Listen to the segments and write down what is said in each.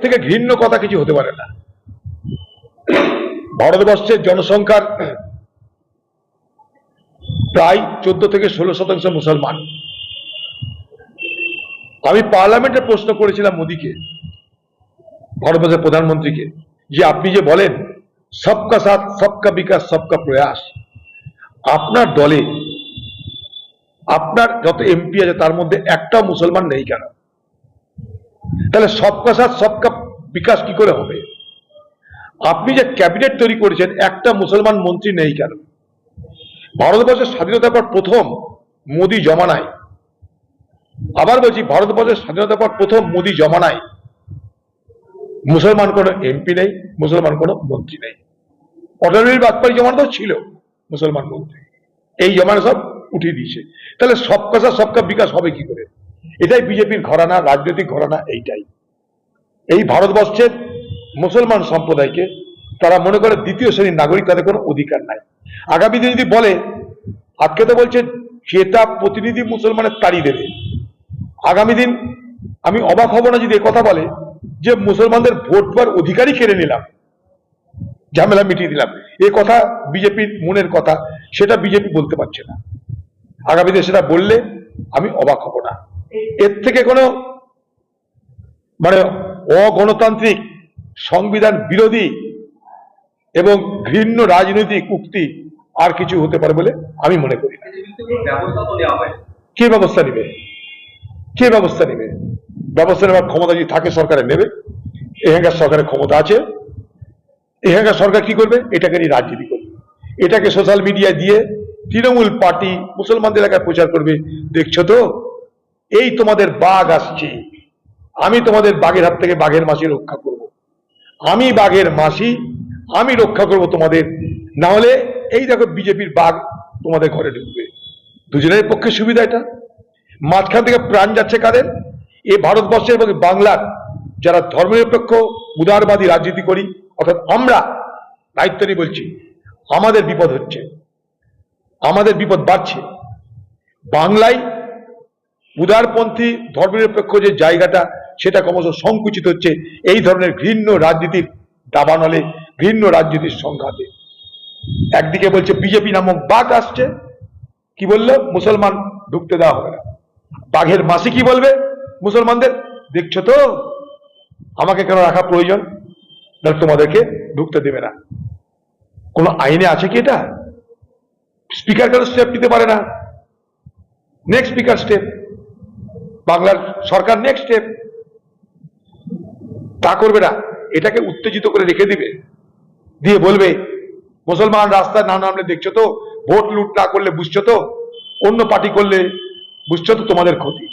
থেকে ঘৃণ্য কথা কিছু হতে পারে না। ভারতবর্ষের জনসংখ্যার প্রায় চোদ্দ থেকে ষোলো শতাংশ মুসলমান। আমি পার্লামেন্টে প্রশ্ন করেছিলাম মোদীকে, ভারতবর্ষের প্রধানমন্ত্রীকে, যে আপনি যে বলেন, সবকা সাথ, সবকা বিকাশ, সবকা প্রয়াস, আপনার দলে, আপনার যত এমপি আছে তার মধ্যে একটা মুসলমান নেই কেন? তাহলে সবকা সাথ সবকা বিকাশ কি করে হবে? আপনি যে ক্যাবিনেট তৈরি করেছেন, একটা মুসলমান মন্ত্রী নেই কেন? ভারতবর্ষের স্বাধীনতার পর প্রথম মোদী জমানায় আবার বলছি, ভারতবর্ষের স্বাধীনতার পর প্রথম মোদী জমানায় মুসলমান কোনো এমপি নেই, মুসলমান কোনো মন্ত্রী নেই। অটল বিহারী বাজপেয়ী জমানাতেও ছিল, মুসলমান মন্ত্রী। এই জমানা সব উঠিয়ে দিয়েছে। তাহলে সবকা সাথ সবকা বিকাশ হবে কি করে? এটাই বিজেপির ঘরানা, রাজনৈতিক ঘরানা এইটাই। এই ভারতবর্ষের মুসলমান সম্প্রদায়কে তারা মনে করে দ্বিতীয় শ্রেণির নাগরিক, তাদের কোনো অধিকার নাই। আগামী দিন যদি বলে, আজকে তো বলছে জেতা প্রতিনিধি মুসলমানের তাড়ি দেবে। আগামী দিন আমি অবাক হব না যদি কথা বলে যে মুসলমানদের ভোট পাওয়ার অধিকারই কেড়ে নিলাম, ঝামেলা মিটিয়ে দিলাম। এ কথা বিজেপির মনের কথা, সেটা বিজেপি বলতে পারছে না। আগামী দিনে সেটা বললে আমি অবাক হব না। এর থেকে কোনো মানে অগণতান্ত্রিক সংবিধান বিরোধী এবং ঘৃণ্য রাজনৈতিক উক্তি আর কিছু হতে পারে বলে আমি মনে করি কে ব্যবস্থা নেবে? কে ব্যবস্থা নেবে? ব্যবস্থা নেওয়ার ক্ষমতা যদি থাকে সরকারের নেবে। এখানকার সরকারের ক্ষমতা আছে। এখানকার সরকার কি করবে? এটাকে নিয়ে রাজনীতি করবে। এটাকে সোশ্যাল মিডিয়া দিয়ে তৃণমূল পার্টি মুসলমানদের এলাকায় প্রচার করবে। দেখছ তো? এই তোমাদের বাঘ আসছে। আমি তোমাদের বাঘের হাত থেকে বাঘের মাসি রক্ষা করব। আমি বাঘের মাসি, আমি রক্ষা করব তোমাদের। না হলে এই দেখো বিজেপির বাঘ তোমাদের ঘরে ঢুকবে। দুজনের পক্ষে সুবিধা এটা। মাঝখান থেকে প্রাণ যাচ্ছে কাদের? এ ভারতবর্ষের এবং বাংলার যারা ধর্মনিরপেক্ষ, উদারবাদী রাজনীতি করি, অর্থাৎ আমরা দায়িত্ব নিয়ে বলছি, আমাদের বিপদ হচ্ছে। আমাদের বিপদ বাড়ছে। বাংলায় উদারপন্থী ধর্মনিরপেক্ষ যে জায়গাটা, সেটা ক্রমশ সংকুচিত হচ্ছে এই ধরনের ঘৃণ্য রাজনীতির দাবানলে, ঘৃণ্য রাজনীতির সংঘাতে। একদিকে বলছে বিজেপি নামক বাঘ আসছে, কি বলল? মুসলমান ঢুকতে দেওয়া হবে না। বাঘের মাসি কি বলবে মুসলমানদের? দেখছ তো, আমাকে কেন রাখা প্রয়োজন? তোমাদেরকে ঢুকতে দেবে না। কোনো আইনে আছে কি এটা? স্পিকার কেন স্টেপ নিতে পারে না? নেক্সট স্পিকার স্টেপ বাংলার সরকার নেক্সট স্টেপ তা করবে না। এটাকে উত্তেজিত করে রেখে দিবে। দিয়ে বলবে, মুসলমান রাস্তায় না নামলে দেখছ তো, ভোট লুট না করলে বুঝছ তো, অন্য পার্টি করলে বুঝছ তো তোমাদের ক্ষতি।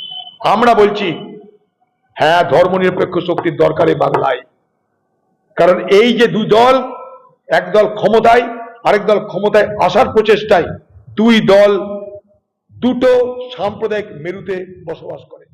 আমরা বলছি হ্যাঁ ধর্ম নিরপেক্ষ শক্তির দরকার এই বাংলায়। কারণ এই যে দুই দল, এক দল ক্ষমতায়, আরেক দল ক্ষমতায় আসার প্রচেষ্টায় দুই দল দুটো সাম্প্রদায়িক মেরুতে বসবাস করে।